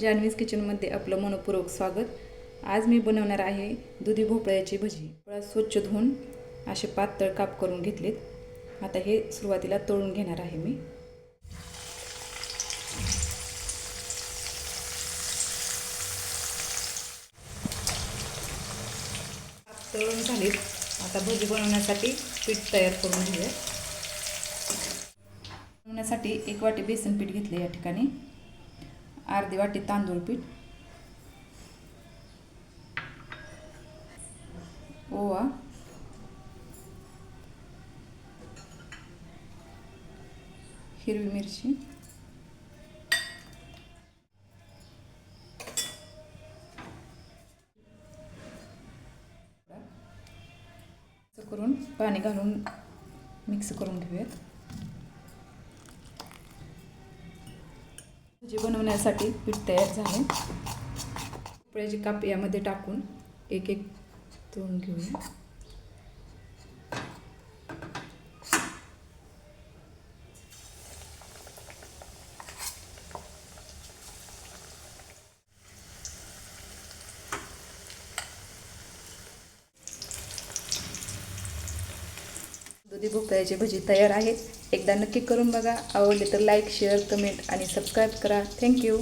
जान्हवीज किचनमध्ये आपलं मनपूर्वक स्वागत. आज मी बनवणार आहे दुधी भोपळ्याची भजी. भोपळा स्वच्छ धुवून असे पातळ काप करून घेतलेत. आता हे सुरुवातीला तळून घेणार आहे मी. तळून झालीत. आता भजी बनवण्यासाठी पीठ तयार करून घेऊया. बनवण्यासाठी एक वाटी बेसन पीठ घेतले या ठिकाणी. अर्धी वाटी तांदूळ पीठ. ओवा. हिरवी मिरची. करून पाणी घालून मिक्स करून घेऊयात. भाजी बनवण्यासाठी पीठ तयार झाले. कपड्याची काप यामध्ये टाकून एक एक तळून घेऊया दुधी भोपळ्याची भजी तयार आहेत. एकदा नक्की करून बघा. आवडले तर लाईक शेअर कमेंट आणि सबस्क्राईब करा. Thank you